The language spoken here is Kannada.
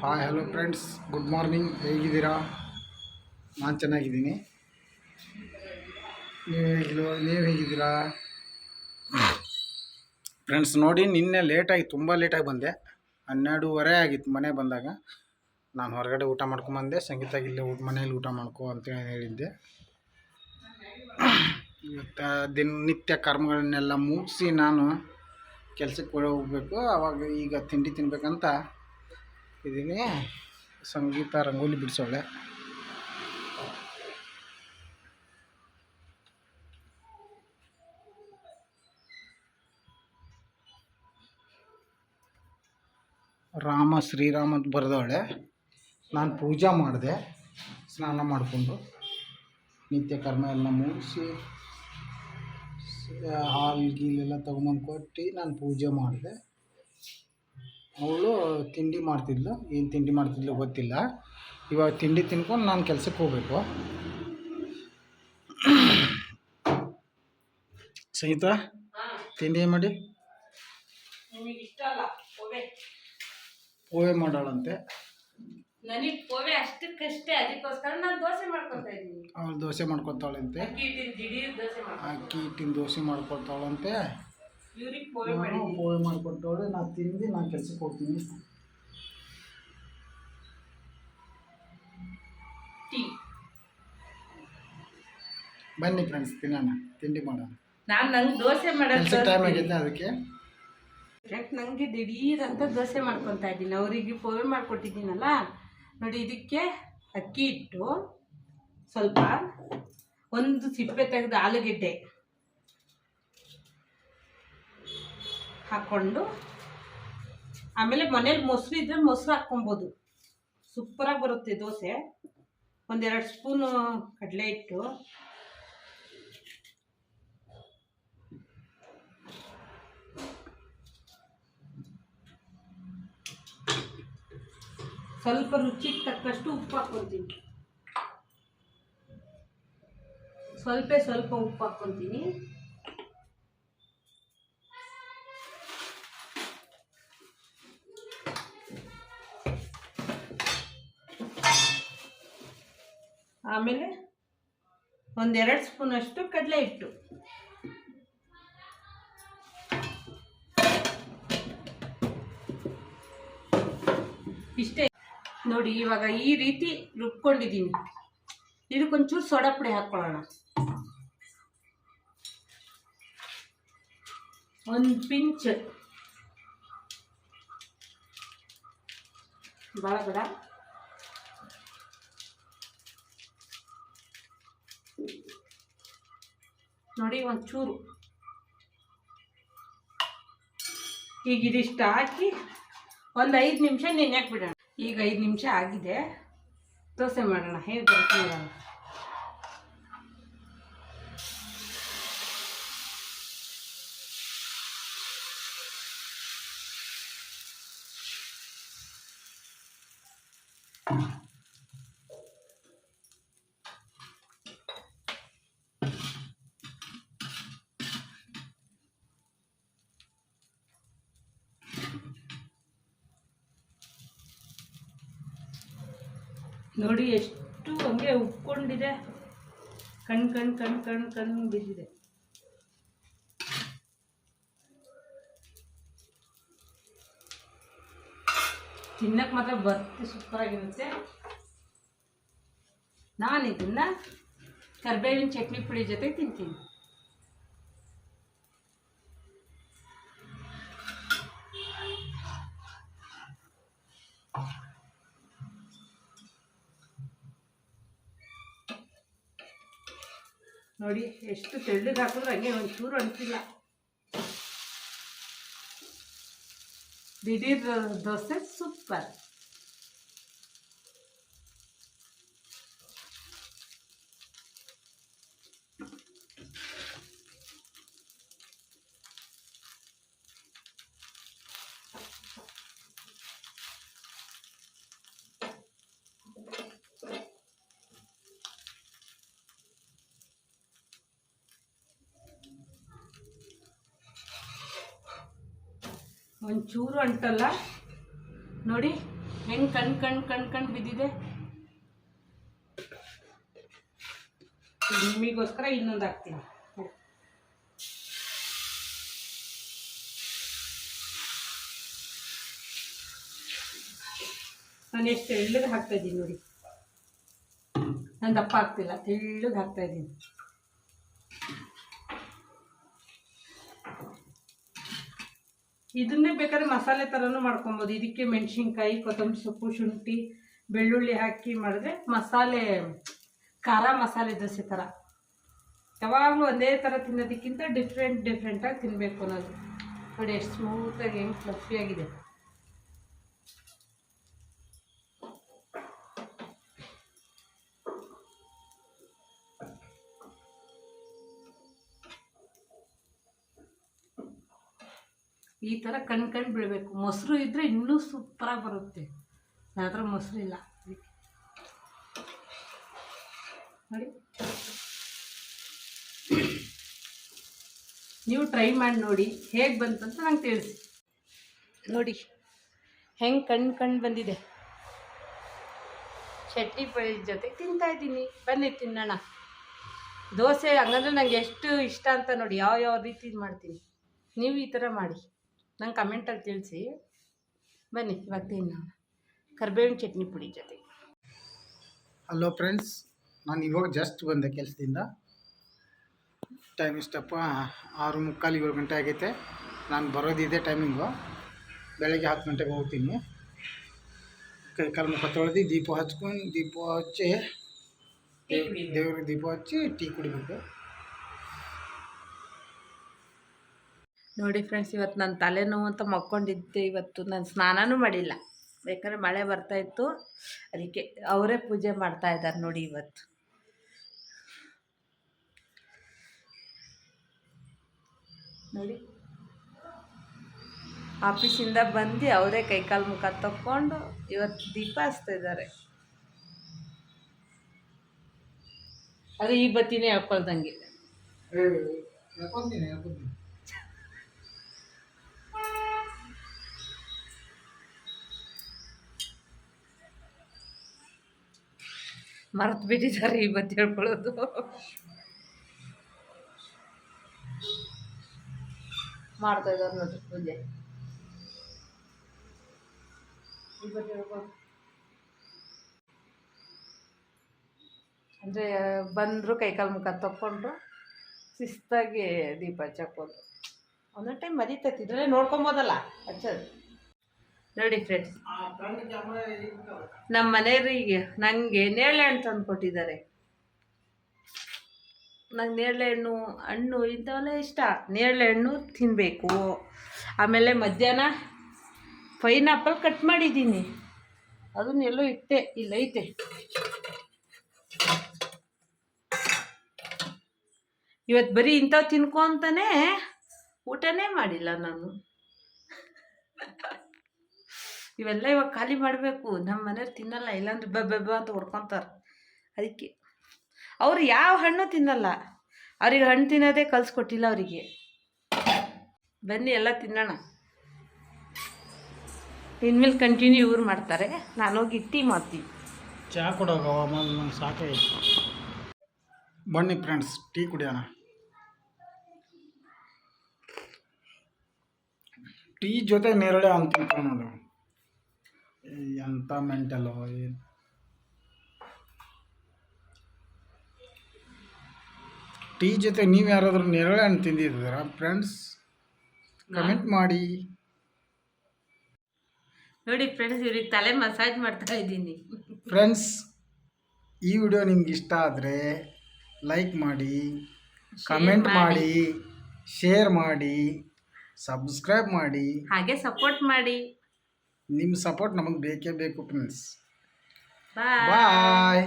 Hi hello friends good morning ಹೇಗಿದ್ದೀರಾ? ನಾನು ಚೆನ್ನಾಗಿದ್ದೀನಿ. ನೀವು ಹೇಗಿಲ್ಲ ನೀವು ಹೇಗಿದ್ದೀರಾ? ಫ್ರೆಂಡ್ಸ್ ನೋಡಿ, ನಿನ್ನೆ ಲೇಟಾಗಿ ತುಂಬ ಲೇಟಾಗಿ ಬಂದೆ. ಹನ್ನೆರಡೂವರೆ ಆಗಿತ್ತು ಮನೆ ಬಂದಾಗ. ನಾನು ಹೊರಗಡೆ ಊಟ ಮಾಡ್ಕೊಂಬಂದೆ ಸಂಗೀತಾಗಿ ಇಲ್ಲಿ ಮನೇಲಿ ಊಟ ಮಾಡ್ಕೊ ಅಂತ ಹೇಳಿದ್ದೆ. ಇವತ್ತು ದಿನನಿತ್ಯ ಕರ್ಮಗಳನ್ನೆಲ್ಲ ಮುಗಿಸಿ ನಾನು ಕೆಲಸಕ್ಕೆ ಹೋಗಬೇಕು. ಆವಾಗ ಈಗ ತಿಂಡಿ ತಿನ್ಬೇಕಂತ ಇದ್ದೀನಿ. ಸಂಗೀತ, ರಂಗೋಲಿ ಬಿಡಿಸೋಳೆ. ರಾಮ, ಶ್ರೀರಾಮ ಅಂತ ಬರೆದವಳೆ. ನಾನು ಪೂಜೆ ಮಾಡಿದೆ. ಸ್ನಾನ ಮಾಡಿಕೊಂಡು ನಿತ್ಯ ಕರ್ಮ ಎಲ್ಲ ಮುಗಿಸಿ ಹಾಲು ಗೀಲೆಲ್ಲ ತೊಗೊಂಬಂದು ಕೊಟ್ಟು ನಾನು ಪೂಜೆ ಮಾಡಿದೆ. ಅವಳು ತಿಂಡಿ ಮಾಡ್ತಿದ್ಲು ಏನು ತಿಂಡಿ ಮಾಡ್ತಿದ್ಲು ಗೊತ್ತಿಲ್ಲ. ಇವಾಗ ತಿಂಡಿ ತಿನ್ಕೊಂಡು ನಾನು ಕೆಲ್ಸಕ್ಕೆ ಹೋಗ್ಬೇಕು. ಸಂಗೀತ ತಿಂಡಿ ಏನು ಮಾಡಿ? ಪೋವೆ ಮಾಡೋಳಂತೆ. ನನಗೆ ಪೋವೆ ಅಷ್ಟಕ್ಕಷ್ಟೇ ಅದಕ್ಕೋಸ್ಕರ ನಾನು ದೋಸೆ ಮಾಡ್ಕೊತಾ ಇದ್ದೀನಿ. ಅವಳು ದೋಸೆ ಮಾಡ್ಕೊತಾಳಂತೆ ಅಕ್ಕಿ ಹಿಟ್ಟಿನ ದೋಸೆ ಮಾಡ್ಕೊತಾಳಂತೆ ನಾನು ಪೋವೆ ಮಾಡಿಕೊಟ್ಟವಳೆ ನಾನು ತಿಂದು ನಾನು ಕೆಲ್ಸಕ್ಕೆ ಹೋಗ್ತೀನಿ. ಟೀ. ಬನ್ನಿ ಫ್ರೆಂಡ್ಸ್ ತಿನ್ನೋಣ ತಿಂಡಿ ಮಾಡೋಣ. ನಾನು ನಂಗೆ ದೋಸೆ ಮಾಡೋದು ಟೈಮ್ ಆಗೈತೆ ಅದಕ್ಕೆ? ನನಗೆ ದಿಢೀರ್ ಅಂತ ದೋಸೆ ಮಾಡ್ಕೊತಾ ಇದ್ದೀನಿ. ಅವರಿಗೆ ಪೋವೆ ಮಾಡ್ಕೊಟ್ಟಿದ್ದೀನಲ್ಲ ನೋಡಿ ಇದಕ್ಕೆ ಅಕ್ಕಿ ಹಿಟ್ಟು ಸ್ವಲ್ಪ ಒಂದು ಸಿಪ್ಪೆ ತೆಗೆದು ಆಲೂಗೆಡ್ಡೆ. ಹಾಕ್ಕೊಂಡು ಆಮೇಲೆ ಮನೇಲಿ ಮೊಸರು ಇದ್ದರೆ ಮೊಸರು ಹಾಕ್ಕೊಬೋದು. ಸೂಪರಾಗಿ ಬರುತ್ತೆ ದೋಸೆ. ಒಂದೆರಡು ಸ್ಪೂನು ಕಡಲೆ ಹಿಟ್ಟು. ಸ್ವಲ್ಪ ರುಚಿಗೆ ತಕ್ಕಷ್ಟು ಉಪ್ಪು ಹಾಕ್ಕೊತೀನಿ ಸ್ವಲ್ಪ ಸ್ವಲ್ಪ ಉಪ್ಪು ಹಾಕ್ಕೊತೀನಿ ಆಮೇಲೆ ಒಂದೆರಡು ಸ್ಪೂನಷ್ಟು ಕಡಲೆ ಹಿಟ್ಟು. ಇಷ್ಟೇ. ನೋಡಿ, ಇವಾಗ ಈ ರೀತಿ ರುಬ್ಕೊಂಡಿದ್ದೀನಿ. ಇದಕ್ಕೊಂಚೂರು ಸೋಡಾ ಪುಡಿ ಹಾಕ್ಕೊಳ್ಳೋಣ. ಒಂದು ಪಿಂಚ್. ಭಾಳ ನೋಡಿ ಒಂಚೂರು. ಈಗ ಇದಿಷ್ಟು ಹಾಕಿ ಒಂದು ಐದು ನಿಮಿಷ ನೆನೆಯಕ್ಕೆ ಬಿಡೋಣ. ಈಗ ಐದು ನಿಮಿಷ ಆಗಿದೆ. ದೋಸೆ ಮಾಡೋಣ. ಹೇಗೆ ಬರುತ್ತೆ ನೋಡೋಣ. ನೋಡಿ ಎಷ್ಟು ಹಂಗೆ ಉಪ್ಕೊಂಡಿದೆ ಕಣ್ ಕಣ್ ಕಣ್ ಕಣ್ ಕಣ್ ಬಿದ್ದಿದೆ. ತಿನ್ನಕ್ಕೆ ಮಾತ್ರ ಬರ್ತಿ ಸೂಪರಾಗಿರುತ್ತೆ. ನಾನು ಇದನ್ನು ಕರ್ಬೇವಿನ ಚಟ್ನಿ ಪುಡಿ ಜೊತೆ ತಿಂತೀನಿ. ನೋಡಿ ಎಷ್ಟು ತೆಳ್ಳಗೆ ಹಾಕಿದ್ರು ಹಂಗೆ ಒಂಚೂರು ಅನಿಸಿಲ್ಲ. ದಿಢೀರ್ ದೋಸೆ ಸೂಪರ್. ಒಂಚೂರು ಅಂಟಲ್ಲ. ನೋಡಿ, ಹೆಂಗ್ ಕಣ್ ಕಣ್ ಕಣ್ ಕಣ್ ಬಿದ್ದಿದೆ. ನಿಮಗೋಸ್ಕರ ಇನ್ನೊಂದು ಹಾಕ್ತೀನಿ. ನಾನು ಎಷ್ಟು ತೆಳ್ಳಗೆ ಹಾಕ್ತಾ ಇದ್ದೀನಿ ನೋಡಿ. ನಾನು ದಪ್ಪ ಆಗ್ತಿಲ್ಲ, ತೆಳ್ಳಗೆ ಹಾಕ್ತಾ ಇದ್ದೀನಿ. ಇದನ್ನೇ ಬೇಕಾದ್ರೆ ಮಸಾಲೆ ಥರನೂ ಮಾಡ್ಕೊಬೋದು. ಇದಕ್ಕೆ ಮೆಣಸಿನ್ಕಾಯಿ, ಕೊತ್ತಂಬರಿ ಸೊಪ್ಪು, ಶುಂಠಿ, ಬೆಳ್ಳುಳ್ಳಿ ಹಾಕಿ ಮಾಡಿದ್ರೆ ಮಸಾಲೆ, ಖಾರ ಮಸಾಲೆ ದೋಸೆ ಥರ. ಯಾವಾಗಲೂ ಒಂದೇ ಥರ ತಿನ್ನೋದಕ್ಕಿಂತ ಡಿಫ್ರೆಂಟ್ ಡಿಫ್ರೆಂಟಾಗಿ ತಿನ್ನಬೇಕು ಅನ್ನೋದು. ನೋಡಿ, ಎಷ್ಟು ಸ್ಮೂತಾಗಿ ಹೆಂಗೆ ಫ್ಲಫಿಯಾಗಿದೆ ಥರ ಕಣ್ ಕಣ್ ಬೀಳಬೇಕು. ಮೊಸರು ಇದ್ದರೆ ಇನ್ನೂ ಸೂಪರಾಗಿ ಬರುತ್ತೆ. ನನ್ನ ಹತ್ರ ಮೊಸರು ಇಲ್ಲ. ನೋಡಿ. ನೀವು ಟ್ರೈ ಮಾಡಿ ನೋಡಿ. ಹೇಗೆ ಬಂತಂತ ನಂಗೆ ತಿಳಿಸಿ. ನೋಡಿ. ಹೆಂಗೆ ಕಣ್ಣು ಕಣ್ ಬಂದಿದೆ. ಚಟ್ನಿ ಪುಡಿ ಜೊತೆ ತಿಂತಾ ಇದ್ದೀನಿ. ಬನ್ನಿ ತಿನ್ನೋಣ. ದೋಸೆ ಹಂಗಂದ್ರೆ ನಂಗೆ ಎಷ್ಟು ಇಷ್ಟ ಅಂತ ನೋಡಿ. ಯಾವ ಯಾವ ರೀತಿ ಮಾಡ್ತೀನಿ. ನೀವು ಈ ಥರ ಮಾಡಿ. ನಂಗೆ ಕಮೆಂಟಲ್ಲಿ ತಿಳಿಸಿ. ಬನ್ನಿ ಇವಾಗ ತಿನ್ನೋಣ ಕರ್ಬೇವಿನ ಚಟ್ನಿ ಪುಡಿ ಜೊತೆ. ಹಲೋ ಫ್ರೆಂಡ್ಸ್ ನಾನು ಇವಾಗ ಜಸ್ಟ್ ಬಂದೆ ಕೆಲಸದಿಂದ. ಟೈಮ್ ಇಷ್ಟಪ್ಪ ಆರು ಮುಕ್ಕಾಲು ಏಳು ಗಂಟೆ ಆಗೈತೆ. ನಾನು ಬರೋದಿದೆ ಟೈಮಿಂಗು ಬೆಳಗ್ಗೆ ಹತ್ತು ಗಂಟೆಗೆ ಹೋಗ್ತೀನಿ. ಕೈ ಕಾಲು ಮುಖ ತೊಳೆದು ದೀಪ ಹಚ್ಕೊಂಡು ದೀಪ ಹಚ್ಚಿ. ದೇವ್ರಿಗೆ ದೀಪ ಹಚ್ಚಿ ಟೀ ಕುಡಿಬೇಕು. ನೋಡಿ ಫ್ರೆಂಡ್ಸ್ ಇವತ್ತು ನನ್ನ ತಲೆನೋವು ಅಂತ ಮಕ್ಕೊಂಡಿದ್ದೆ. ಇವತ್ತು ನಾನು ಸ್ನಾನನೂ ಮಾಡಿಲ್ಲ. ಬೇಕಾದ್ರೆ ಮಳೆ ಬರ್ತಾ ಇತ್ತು. ಅದಕ್ಕೆ ಅವರೇ ಪೂಜೆ ಮಾಡ್ತಾ ಇದ್ದಾರೆ ನೋಡಿ ಇವತ್ತು. ನೋಡಿ. ಆಫೀಸಿಂದ ಬಂದು ಅವರೇ ಕೈಕಾಲು ಮುಖ ತಕ್ಕೊಂಡು ಇವತ್ತು ದೀಪ ಹಚ್ತಾ ಇದ್ದಾರೆ. ಅದು ಈ ಬತ್ತಿನೇ ಹೇಳ್ಕೊಳ್ದಂಗೆ ಮರ್ತು ಬಿಟ್ಟಿದ್ದಾರೆ ಈ ಹೇಳ್ಕೊಳ್ಳೋದು. ಮಾಡ್ತಾ ಇದ್ದಾರೆ ನೋಡ್ರಿ ಪೂಜೆ. ಅಂದರೆ ಬಂದರು ಕೈಕಾಲು ಮುಖ ತಕ್ಕೊಂಡ್ರು, ಶಿಸ್ತಾಗಿ ದೀಪ ಹಚ್ಚಕ್ಕೋದು ಒಂದೊಂದು ಟೈಮ್ ಮರಿತೈತಿ ಇದ್ರಲ್ಲೇ ನೋಡ್ಕೊಬೋದಲ್ಲ, ಹಚ್ಚೋದು. ನೋಡಿ ಫ್ರೆಂಡ್ಸ್ ನಮ್ಮ ಮನೆಯವರಿಗೆ ನನಗೆ ನೇರಳೆ ಹಣ್ಣು ತಂದು ಕೊಟ್ಟಿದ್ದಾರೆ. ನಂಗೆ ನೇರಳೆ ಹಣ್ಣು ಹಣ್ಣು ಇಂಥವೆಲ್ಲ ಇಷ್ಟ. ನೇರಳೆ ಹಣ್ಣು ತಿನ್ನಬೇಕು ಆಮೇಲೆ ಮಧ್ಯಾಹ್ನ ಪೈನಾಪಲ್ ಕಟ್ ಮಾಡಿದ್ದೀನಿ. ಅದನ್ನ ಎಲ್ಲೋ ಇಟ್ಟೆ ಇಲ್ಲ ಐತೆ. ಇವತ್ತು ಬರೀ ಇಂಥವು ತಿನ್ಕೊಂತಾನೆ ಊಟನೇ ಮಾಡಿಲ್ಲ ನಾನು. ಇವೆಲ್ಲ ಇವಾಗ ಖಾಲಿ ಮಾಡಬೇಕು. ನಮ್ಮ ಮನೆಯವ್ರು ತಿನ್ನಲ್ಲ, ಇಲ್ಲಾಂದ್ರೆ ಬೆಬ್ಬೆಬ್ಬ ಅಂತ ಹೊಡ್ಕೊತಾರೆ. ಅದಕ್ಕೆ ಅವ್ರು ಯಾವ ಹಣ್ಣು ತಿನ್ನಲ್ಲ. ಅವ್ರಿಗೆ ಹಣ್ಣು ತಿನ್ನೋದೇ ಕಲಿಸ್ಕೊಟ್ಟಿಲ್ಲ ಅವರಿಗೆ. ಬನ್ನಿ ಎಲ್ಲ ತಿನ್ನೋಣ. ಇನ್ಮೇಲೆ ಕಂಟಿನ್ಯೂ ಇವ್ರು ಮಾಡ್ತಾರೆ. ನಾನು ಹೋಗಿ ಟೀ ಮಾಡ್ತೀನಿ. ಚಹಾ ಕೊಡೋಗ ನಂಗೆ ಬನ್ನಿ ಫ್ರೆಂಡ್ಸ್ ಟೀ ಕುಡಿಯೋಣ. ಟೀ ಜೊತೆ ನೇರಳೆ ಅಂತ ನೋಡು. ಎಂಥ ಮೆಂಟಲು ಏನು ಟೀ ಜೊತೆ ನೀವು ಯಾರಾದರೂ ನೇರಳೆ ಹಣ್ಣು ತಿಂದಿದ್ದೀರಾ ಫ್ರೆಂಡ್ಸ್ ಕಮೆಂಟ್ ಮಾಡಿ. ನೋಡಿ ಫ್ರೆಂಡ್ಸ್ ಇವ್ರಿಗೆ ತಲೆ ಮಸಾಜ್ ಮಾಡ್ತಾ ಇದ್ದೀನಿ. ಫ್ರೆಂಡ್ಸ್ ಈ ವಿಡಿಯೋ ನಿಮ್ಗೆ ಇಷ್ಟ ಆದರೆ ಲೈಕ್ ಮಾಡಿ ಕಮೆಂಟ್ ಮಾಡಿ. ಶೇರ್ ಮಾಡಿ ಸಬ್ಸ್ಕ್ರೈಬ್ ಮಾಡಿ. ಹಾಗೆ ಸಪೋರ್ಟ್ ಮಾಡಿ. ನಿಮ್ಮ ಸಪೋರ್ಟ್ ನಮಗೆ ಬೇಕೇ ಬೇಕು ಫ್ರೆಂಡ್ಸ್ ಬಾಯ್